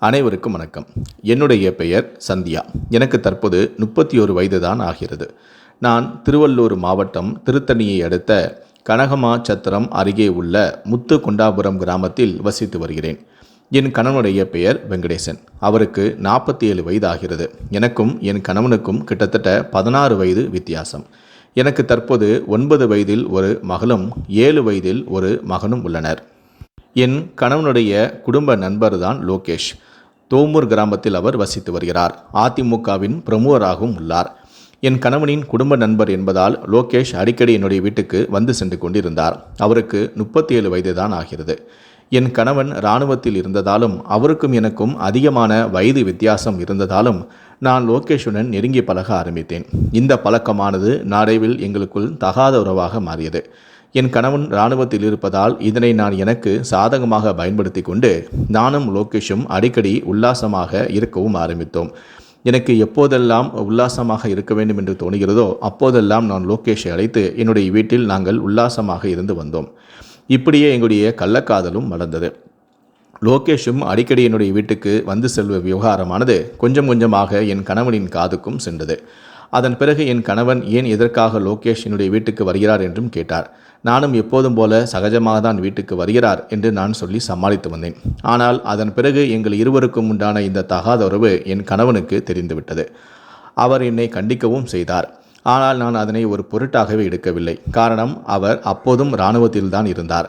அனைவருக்கும் வணக்கம். என்னுடைய பெயர் சந்தியா. எனக்கு தற்போது முப்பத்தி ஒரு வயது தான் ஆகிறது. நான் திருவள்ளூர் மாவட்டம் திருத்தணியை அடுத்த கனகமா சத்திரம் அருகே உள்ள முத்து கொண்டாபுரம் கிராமத்தில் வசித்து வருகிறேன். என் கணவனுடைய பெயர் வெங்கடேசன். அவருக்கு நாற்பத்தி ஏழு வயது ஆகிறது எனக்கும் என் கணவனுக்கும் கிட்டத்தட்ட பதினாறு வயது வித்தியாசம். எனக்கு தற்போது ஒன்பது வயதில் ஒரு மகளும் ஏழு வயதில் ஒரு மகனும் உள்ளனர். என் கணவனுடைய குடும்ப நண்பர் தான் லோகேஷ். தோமூர் கிராமத்தில் அவர் வசித்து வருகிறார். அதிமுகவின் பிரமுகராகவும் உள்ளார். என் கணவனின் குடும்ப நண்பர் என்பதால் லோகேஷ் அடிக்கடி என்னுடைய வீட்டுக்கு வந்து சென்று கொண்டிருந்தார். அவருக்கு முப்பத்தி ஏழு வயதுதான் ஆகிறது. என் கணவன் இராணுவத்தில் இருந்ததாலும் அவருக்கும் எனக்கும் அதிகமான வயது வித்தியாசம் இருந்ததாலும் நான் லோகேஷுடன் நெருங்கி பழக ஆரம்பித்தேன். இந்த பழக்கமானது நாடைவில் எங்களுக்குள் தகாத உறவாக மாறியது. என் கணவன் இராணுவத்தில் இருப்பதால் இதனை நான் எனக்கு சாதகமாக பயன்படுத்தி கொண்டு நானும் லோகேஷும் அடிக்கடி உல்லாசமாக இருக்கவும் ஆரம்பித்தோம். எனக்கு எப்போதெல்லாம் உல்லாசமாக இருக்க வேண்டும் என்று தோணுகிறதோ அப்போதெல்லாம் நான் லோகேஷை அழைத்து என்னுடைய வீட்டில் நாங்கள் உல்லாசமாக இருந்து வந்தோம். இப்படியே எங்களுடைய கள்ளக்காதலும் வளர்ந்தது. லோகேஷும் அடிக்கடி என்னுடைய வீட்டுக்கு வந்து செல்வ விவகாரமானது கொஞ்சம் கொஞ்சமாக என் கணவனின் காதுக்கும் சென்றது. அதன் பிறகு என் கணவன் ஏன் எதற்காக லோகேஷ் என்னுடைய வீட்டுக்கு வருகிறார் என்றும் கேட்டார். நானும் எப்போதும் போல சகஜமாக தான் வீட்டுக்கு வருகிறார் என்று நான் சொல்லி சமாளித்து வந்தேன். ஆனால் அதன் பிறகு எங்கள் இருவருக்கும் உண்டான இந்த தகாத உறவு என் கணவனுக்கு தெரிந்துவிட்டது. அவர் என்னை கண்டிக்கவும் செய்தார். ஆனால் நான் அதனை ஒரு பொருட்டாகவே எடுக்கவில்லை. காரணம் அவர் அப்போதும் இராணுவத்தில்தான் இருந்தார்.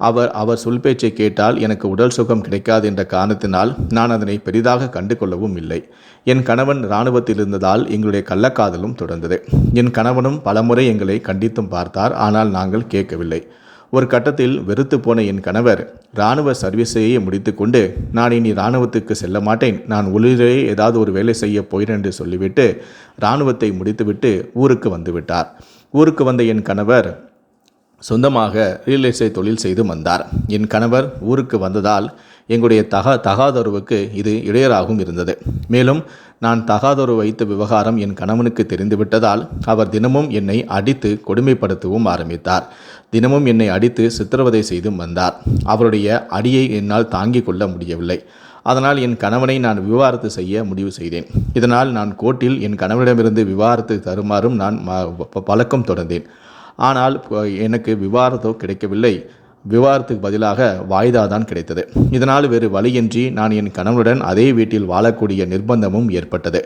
அவர் அவர் சொல் பேச்சை கேட்டால் எனக்கு உடல் சுகம் கிடைக்காது என்ற காரணத்தினால் நான் அதனை பெரிதாக கண்டு கொள்ளவும் இல்லை. என் கணவன் இராணுவத்தில் இருந்ததால் எங்களுடைய கள்ளக்காதலும் தொடர்ந்தது. என் கணவனும் பலமுறை எங்களை கண்டித்தும் பார்த்தார். ஆனால் நாங்கள் கேட்கவில்லை. ஒரு கட்டத்தில் வெறுத்து போன என் கணவர் இராணுவ சர்வீஸையே முடித்துக்கொண்டு நான் இனி இராணுவத்துக்கு செல்ல மாட்டேன். நான் உள்ளிலே ஏதாவது ஒரு வேலை செய்ய போகிறேன் என்று சொல்லிவிட்டு இராணுவத்தை முடித்துவிட்டு ஊருக்கு வந்துவிட்டார் ஊருக்கு வந்த என் கணவர் சொந்தமாக ரியல் எஸ்டேட் தொழில் செய்து வந்தார். என் கணவர் ஊருக்கு வந்ததால் எங்களுடைய தகா தகாதொருவுக்கு இது இடையராகவும் இருந்தது. மேலும் நான் தகாதொரு வைத்த விவகாரம் என் கணவனுக்கு தெரிந்துவிட்டதால் அவர் தினமும் என்னை அடித்து கொடுமைப்படுத்தவும் ஆரம்பித்தார். தினமும் என்னை அடித்து சித்திரவதை செய்தும் வந்தார். அவருடைய அடியை என்னால் தாங்கிக் கொள்ள முடியவில்லை. அதனால் என் கணவனை நான் விவாகரத்து செய்ய முடிவு செய்தேன். இதனால் நான் கோர்ட்டில் என் கணவனிடமிருந்து விவாகரத்து தருமாறும் நான் பழக்கம் தொடர்ந்தேன். ஆனால் எனக்கு விவாதத்தோ கிடைக்கவில்லை. விவாதத்துக்கு பதிலாக வாய்தா தான் கிடைத்தது. இதனால் வேறு வழியின்றி நான் என் கணவனுடன் அதே வீட்டில் வாழக்கூடிய நிர்பந்தமும் ஏற்பட்டது.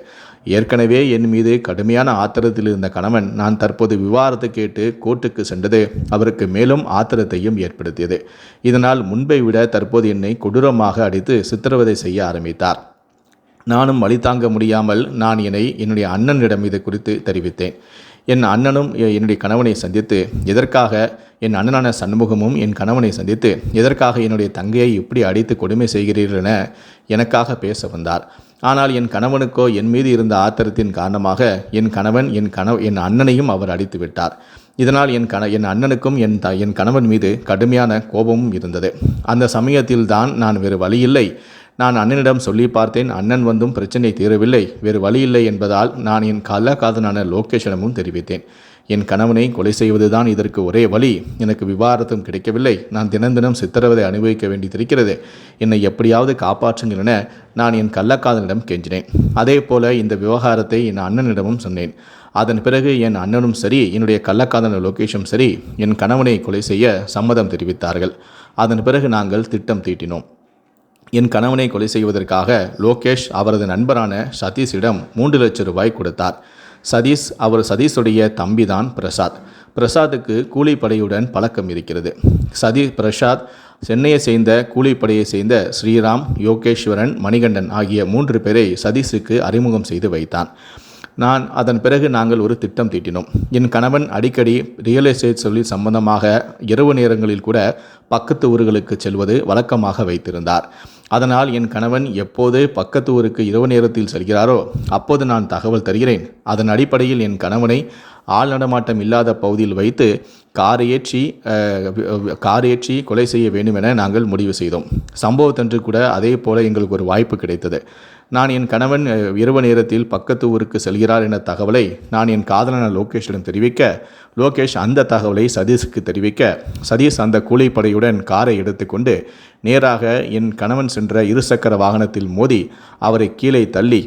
ஏற்கனவே என் மீது கடுமையான ஆத்திரத்தில் இருந்த கணவன் நான் தற்போது விவாதத்தை கேட்டு கோர்ட்டுக்கு சென்றது அவருக்கு மேலும் ஆத்திரத்தையும் ஏற்படுத்தியது. இதனால் முன்பை விட தற்போது என்னை கொடூரமாக அடித்து சித்திரவதை செய்ய ஆரம்பித்தார். நானும் வழி தாங்க முடியாமல் நான் என்னை என்னுடைய அண்ணனிடம் இது குறித்து தெரிவித்தேன். என் அண்ணனும் என்னுடைய கணவனை சந்தித்து எதற்காக என் அண்ணனான சண்முகமும் என் கணவனை சந்தித்து எதற்காக என்னுடைய தங்கையை இப்படி அடித்து கொடுமை செய்கிறீர்கள் என எனக்காக பேச வந்தார். ஆனால் என் கணவனுக்கோ என் மீது இருந்த ஆத்திரத்தின் காரணமாக என் கணவன் என் கணவ என் அண்ணனையும் அவர் அடித்து விட்டார். இதனால் என் கண என் அண்ணனுக்கும் என் த என் கணவன் மீது கடுமையான கோபமும் இருந்தது. அந்த சமயத்தில் தான் நான் வேறு வழியில்லை. நான் அண்ணனிடம் சொல்லி பார்த்தேன் அண்ணன் வந்தும் பிரச்சனை தீரவில்லை வேறு வழியில்லை என்பதால் நான் என் கள்ளக்காதனான லோகேஷனமும் தெரிவித்தேன். என் கணவனை கொலை செய்வதுதான் இதற்கு ஒரே வழி. எனக்கு விவாதத்தும் கிடைக்கவில்லை. நான் தினம் தினம் சித்திரவதை அனுபவிக்க வேண்டியிருக்கிறது. என்னை எப்படியாவது காப்பாற்றுங்கள் என நான் என் கள்ளக்காதனிடம் கெஞ்சினேன். அதே போல இந்த விவகாரத்தை என் அண்ணனிடமும் சொன்னேன். அதன் பிறகு என் அண்ணனும் சரி என்னுடைய கள்ளக்காதன லொக்கேஷனும் சரி என் கணவனை கொலை செய்ய சம்மதம் தெரிவித்தார்கள். அதன் பிறகு நாங்கள் திட்டம் தீட்டினோம். என் கணவனை கொலை செய்வதற்காக லோகேஷ் அவரது நண்பரான சதீஷிடம் மூன்று லட்சம் ரூபாய் கொடுத்தார். சதீஷ் அவர் சதீஷுடைய தம்பிதான் பிரசாத். பிரசாத்துக்கு கூலிப்படையுடன் பழக்கம் இருக்கிறது. சதீஷ் பிரசாத் சென்னையை சேர்ந்த கூலிப்படையை சேர்ந்த ஸ்ரீராம் யோகேஸ்வரன் மணிகண்டன் ஆகிய மூன்று பேரை சதீஷுக்கு அறிமுகம் செய்து வைத்தான். நான் அதன் பிறகு நாங்கள் ஒரு திட்டம் தீட்டினோம். என் கணவன் அடிக்கடி ரியல் எஸ்டேட் தொழில் சம்பந்தமாக இரவு நேரங்களில் கூட பக்கத்து ஊர்களுக்கு செல்வது வழக்கமாக வைத்திருந்தார். அதனால் என் கணவன் எப்போது பக்கத்து ஊருக்கு இரவு நேரத்தில் செல்கிறாரோ அப்போது நான் தகவல் தருகிறேன். அதன் அடிப்படையில் என் கணவனை ஆள் நடமாட்டம் இல்லாத பகுதியில் வைத்து கார் ஏற்றி கார் ஏற்றி கொலை செய்ய வேண்டும் என நாங்கள் முடிவு செய்தோம். சம்பவத்தன்று கூட அதே போல எங்களுக்கு ஒரு வாய்ப்பு கிடைத்தது. நான் என் கணவன் இரவு நேரத்தில் பக்கத்து ஊருக்கு செல்கிறார் என தகவலை நான் என் காதலன லோகேஷிடம் தெரிவிக்க லோகேஷ் அந்த தகவலை சதீஷுக்கு தெரிவிக்க சதீஷ் அந்த கூலிப்படையுடன் காரை எடுத்துக்கொண்டு நேராக என் கணவன் சென்ற இருசக்கர வாகனத்தில் மோதி அவரை கீழே தள்ளி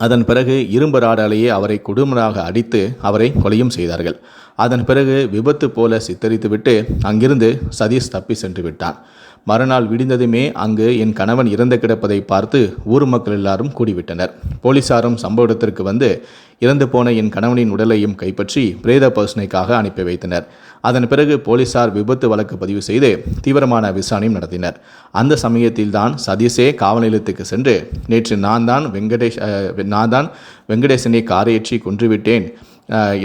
அதன் பிறகு இரும்பு ராடாலேயே அவரை குடும்பமாக அடித்து அவரை கொலையும் செய்தார்கள். அதன் பிறகு விபத்து போல சித்தரித்துவிட்டு அங்கிருந்து சதீஷ் தப்பி சென்று விட்டான். மறுநாள் விடிந்ததுமே அங்கு என் கணவன் இறந்து கிடப்பதை பார்த்து ஊர் மக்கள் எல்லாரும் கூடிவிட்டனர். போலீசாரும் சம்பவ இடத்திற்கு வந்து இறந்து போன என் கணவனின் உடலையும் கைப்பற்றி பிரேத பரிசனைக்காக அனுப்பி வைத்தனர். அதன் பிறகு போலீசார் விபத்து வழக்கு பதிவு செய்து தீவிரமான விசாரணையும் நடத்தினர். அந்த சமயத்தில்தான் சதீஷே காவல் நிலையத்துக்கு சென்று நேற்று நான் தான் வெங்கடேஷ் நான் தான் வெங்கடேசனை காரையேற்றி கொன்றுவிட்டேன்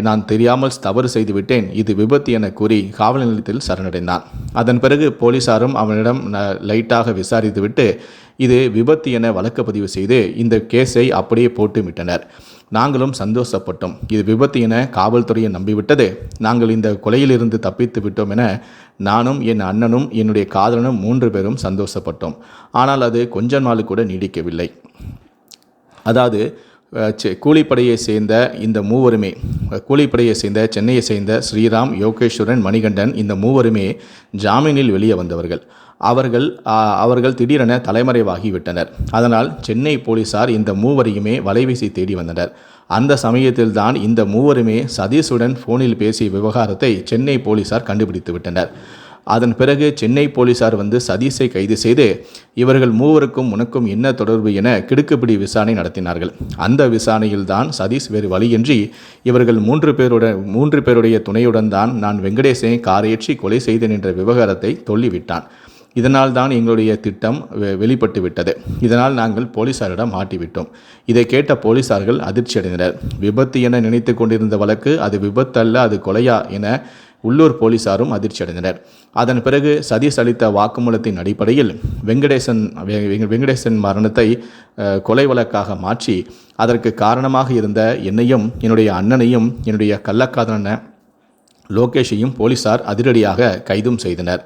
நான் தெரியாமல் தவறு செய்துவிட்டேன். இது விபத்து என கூறி காவல் நிலையத்தில் சரணடைந்தான். அதன் பிறகு போலீசாரும் அவனிடம் ந- லைட்டாக விசாரித்துவிட்டு இது விபத்து என வழக்கு பதிவு செய்து இந்த கேஸை அப்படியே போட்டு விட்டனர் நாங்களும் சந்தோஷப்பட்டோம். இது விபத்து என காவல்துறையை நம்பிவிட்டது. நாங்கள் இந்த கொலையிலிருந்து தப்பித்து விட்டோம் என நானும் என் அண்ணனும் என்னுடைய காதலனும் மூன்று பேரும் சந்தோஷப்பட்டோம். ஆனால் அது கொஞ்ச நாள் கூட நீடிக்கவில்லை. அதாவது கூலிப்படையை சேர்ந்த இந்த மூவருமே கூலிப்படையை சேர்ந்த சென்னையை சேர்ந்த ஸ்ரீராம் யோகேஸ்வரன் மணிகண்டன் இந்த மூவருமே ஜாமீனில் வெளியே வந்தவர்கள். அவர்கள் அவர்கள் திடீரென தலைமறைவாகிவிட்டனர் அதனால் சென்னை போலீசார் இந்த மூவரையுமே வலைவீசி தேடி வந்தனர். அந்த சமயத்தில்தான் இந்த மூவருமே சதீஷுடன் ஃபோனில் பேசிய விவகாரத்தை சென்னை போலீசார் கண்டுபிடித்து விட்டனர். அதன் பிறகு சென்னை போலீசார் வந்து சதீஷை கைது செய்து இவர்கள் மூவருக்கும் உனக்கும் என்ன தொடர்பு என கிடுக்குப்பிடி விசாரணை நடத்தினார்கள். அந்த விசாரணையில்தான் சதீஷ் வேறு வழியின்றி இவர்கள் மூன்று பேருடன் மூன்று பேருடைய துணையுடன் தான் நான் வெங்கடேசனை காரையேற்றி கொலை செய்தேன் என்ற விவகாரத்தை தொல்லிவிட்டான் இதனால் தான் எங்களுடைய திட்டம் வெ- வெளிப்பட்டு விட்டது. இதனால் நாங்கள் போலீசாரிடம் மாட்டிவிட்டோம். இதை கேட்ட போலீசார்கள் அதிர்ச்சியடைந்தனர். விபத்து என நினைத்து கொண்டிருந்த வழக்கு அது விபத்து அல்ல அது கொலையா என உள்ளூர் போலீசாரும் அதிர்ச்சி அடைந்தனர் அதன் பிறகு சதீஷ் அளித்த வாக்குமூலத்தின் அடிப்படையில் வெங்கடேசன் வெங்கடேசன் மரணத்தை கொலை வழக்காக மாற்றி அதற்கு காரணமாக இருந்த என்னையும் என்னுடைய அண்ணனையும் என்னுடைய கள்ளக்காதலன லோகேஷையும் போலீசார் அதிரடியாக கைதும் செய்தனர்.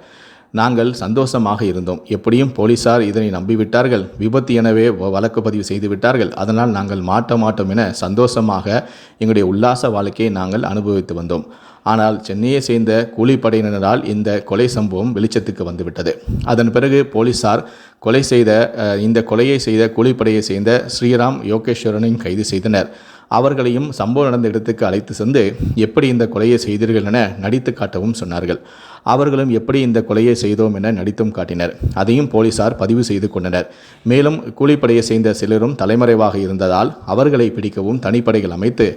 நாங்கள் சந்தோஷமாக இருந்தோம். எப்படியும் போலீசார் இதனை நம்பிவிட்டார்கள். விபத்து எனவே வ- வழக்கு பதிவு செய்து விட்டார்கள் அதனால் நாங்கள் மாட்ட மாட்டோம் என சந்தோஷமாக எங்களுடைய உல்லாச வாழ்க்கையை நாங்கள் அனுபவித்து வந்தோம். ஆனால் சென்னையை சேர்ந்த கூலிப்படையினரால் இந்த கொலை சம்பவம் வெளிச்சத்துக்கு வந்துவிட்டது. அதன் பிறகு போலீசார் கொலை செய்த இந்த கொலையை செய்த கூலிப்படையை சேர்ந்த ஸ்ரீராம் யோகேஸ்வரனையும் கைது செய்தனர். அவர்களையும் சம்பவம் நடந்த இடத்துக்கு அழைத்து சென்று எப்படி இந்த கொலையை செய்தீர்கள் என நடித்து காட்டவும் சொன்னார்கள். அவர்களும் எப்படி இந்த கொலையை செய்தோம் என நடித்தும் காட்டினர். அதையும் போலீசார் பதிவு செய்து கொண்டனர். மேலும் கூலிப்படையை சேர்ந்த சிலரும் தலைமறைவாக இருந்ததால் அவர்களை பிடிக்கவும் தனிப்படைகள் அமைத்து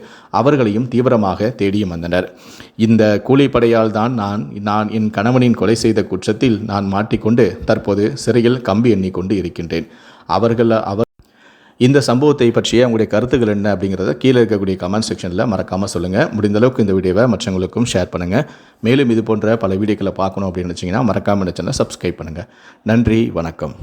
அவர்களையும் தீவிரமாக தேடியும் வந்தனர். இந்த கூலிப்படையால் தான் நான் நான் என் கணவனின் கொலை செய்த குற்றத்தில் நான் மாட்டிக்கொண்டு தற்போது சிறையில் கம்பி எண்ணிக்கொண்டு இருக்கின்றேன். அவர்கள் அவர் இந்த சம்பவத்தை பற்றிய உங்களுடைய கருத்துக்கள் என்ன அப்படிங்கிறத கீழே இருக்கக்கூடிய கமெண்ட் செக்ஷனில் மறக்காமல் சொல்லுங்கள் முடிந்த அளவுக்கு இந்த வீடியோவை மற்றவங்களுக்கும் ஷேர் பண்ணுங்கள் மேலும் இது போன்ற பல வீடியோக்களை பார்க்கணும் அப்படின்னு நினச்சிங்கன்னா மறக்காமல் நினச்சினா சப்ஸ்கிரைப் பண்ணுங்கள் நன்றி வணக்கம்.